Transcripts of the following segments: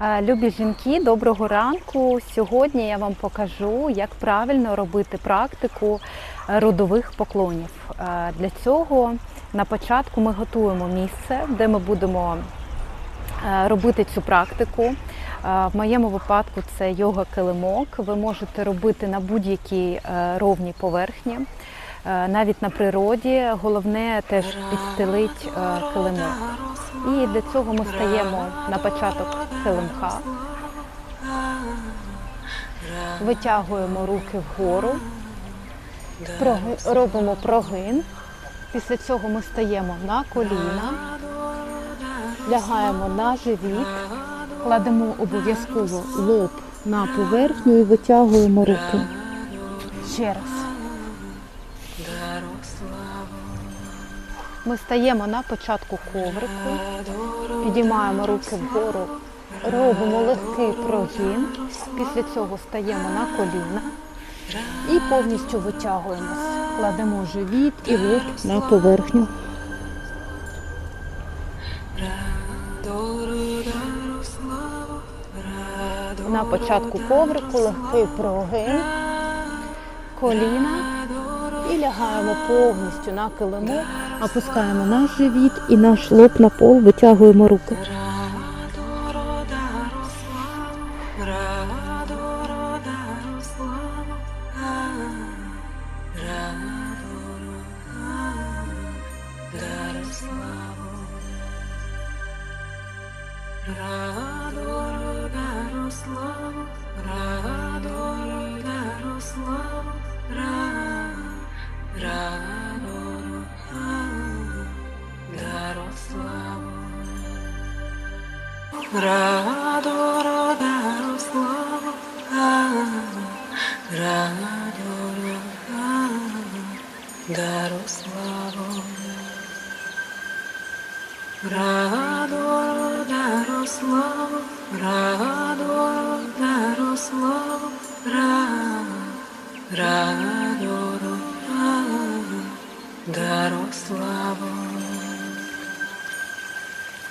Любі жінки, доброго ранку. Сьогодні я вам покажу, як правильно робити практику родових поклонів. Для цього на початку ми готуємо місце, де ми будемо робити цю практику. В моєму випадку це йога килимок. Ви можете робити на будь-якій е, ровній поверхні, навіть на природі. Головне теж підстелить е, килимок. І для цього ми стаємо на початок килимка, витягуємо руки вгору, робимо прогин. Після цього ми стаємо на коліна, лягаємо на живіт, кладемо обов'язково лоб на поверхню і витягуємо руки. Ще раз. Ми стаємо на початку коврику, підіймаємо руки вгору, робимо легкий прогін. Після цього стаємо на коліна і повністю витягуємось. Кладемо живіт і лоб на поверхню. На початку коврику легкий прогин, коліна і лягаємо повністю на килимок, опускаємо наш живіт і наш лоб на пол, витягуємо руки. Радоро дару славу, радоро дару славу, радоро дару славу, радоро дару славу, радоро дару славу. Радоро дару славу, радоро дару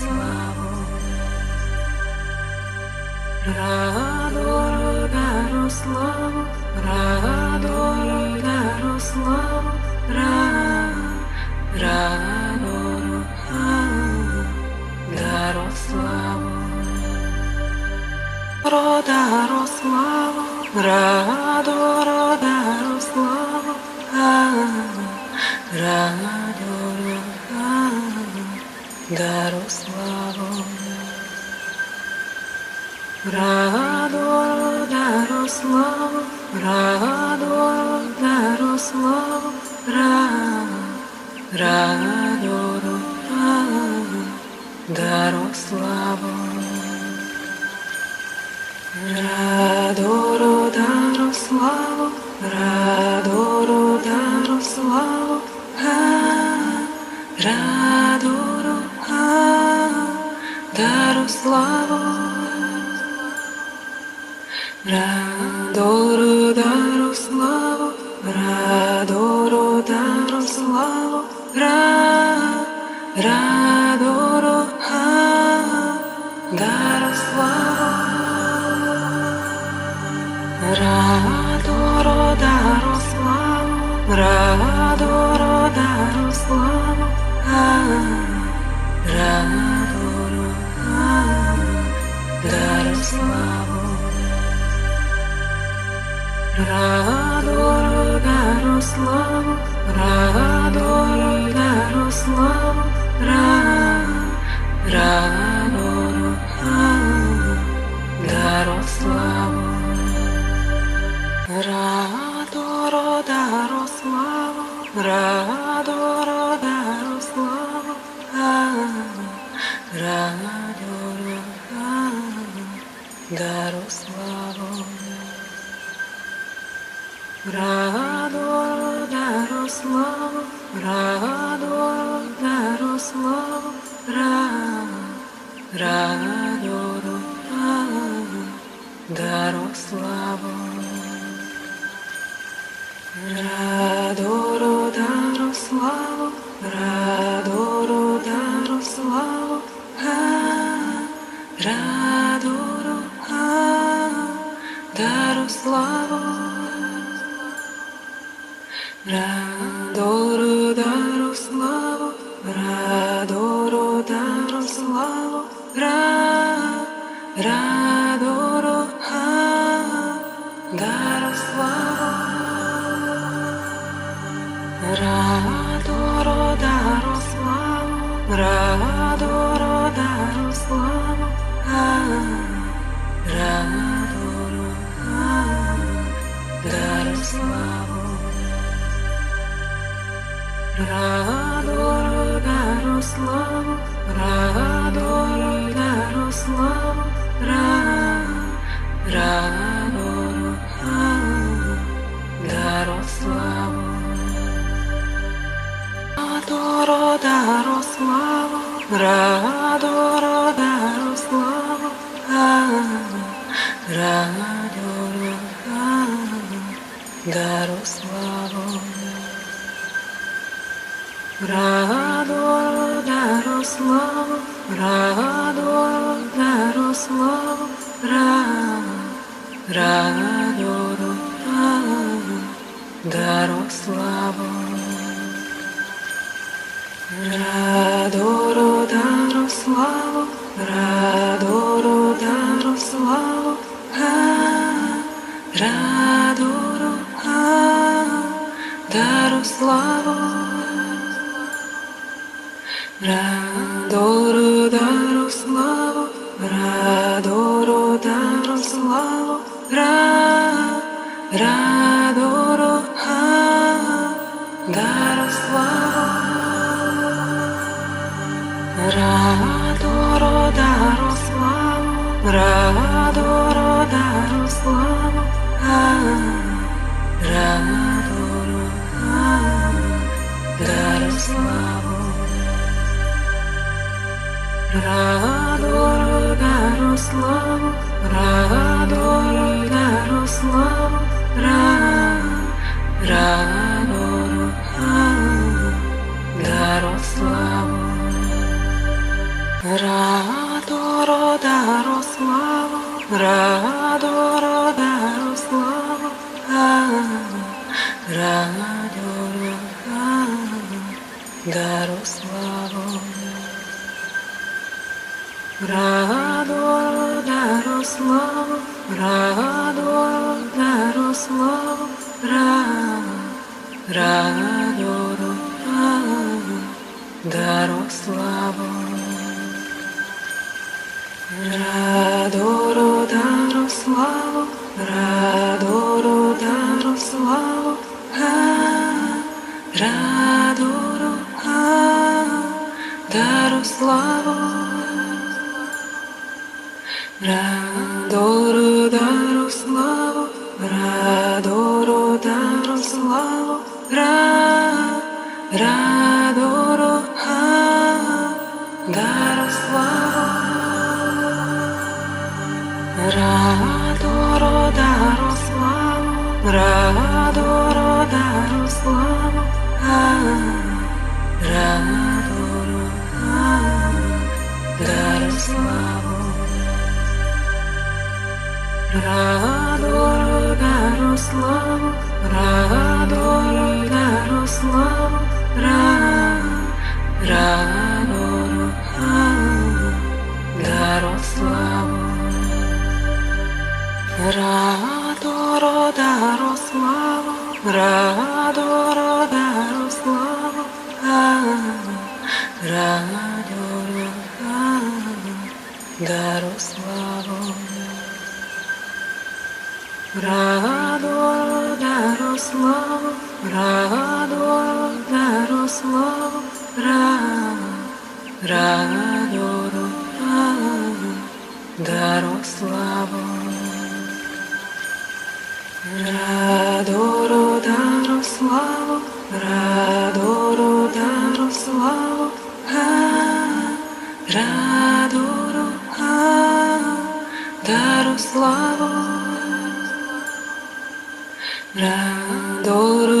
славу. Радоро дару славу, радоро дару славу, радоро дару славу. Рода Рославу, раду рода Рославу, раду рода Рославу. Раду рода Рославу, раду рода Рославу, раду рода Рославу. Радоро дару славу, радоро дару славу, га, Радоро дару славу, радоро дару славу, ра, радоро га, дару славу. Радоро дару славу, радоро дару славу, радоро Радоро дару славу, радоро дару славу, радоро дару Дарославу, Дарославу, Радоро, Дарославу, Ра, Радоро, а, Дарославу. Радоро, Дарославу, Радоро, Дарославу, дару славу, радору, дару славу, ра, радору, ха, дару славу. Радору, дару славу, радору, дару славу, а, радору, а, дару славу. Радоро, дару славу, радоро, дару славу, ра, радоро, а, славу. Радоро, дару славу, радоро, дару славу, а, дару славу. Радору, дару славу, радору, Радоро, дару славу, радоро, дару славу, ра, радоро, а, дару славу. Радоро, дару славу, радоро, дару славу, а, радоро, а, дару славу. Радоро, дару Радору, дару славу, радору, дару славу, ра, радору, ха, дару славу. Радору, дару славу, радору, дару славу, а, радору, а, дару славу. Радоро, дару славу, радоро, дару славу, ра, радоро, а, дару славу. Радоро, Радоро Дарославу, Радоро Дарославу, Ра, Радоро Дарославу. Радоро Дарославу, Радоро Дарославу, Га, Радоро Га, Ra, do.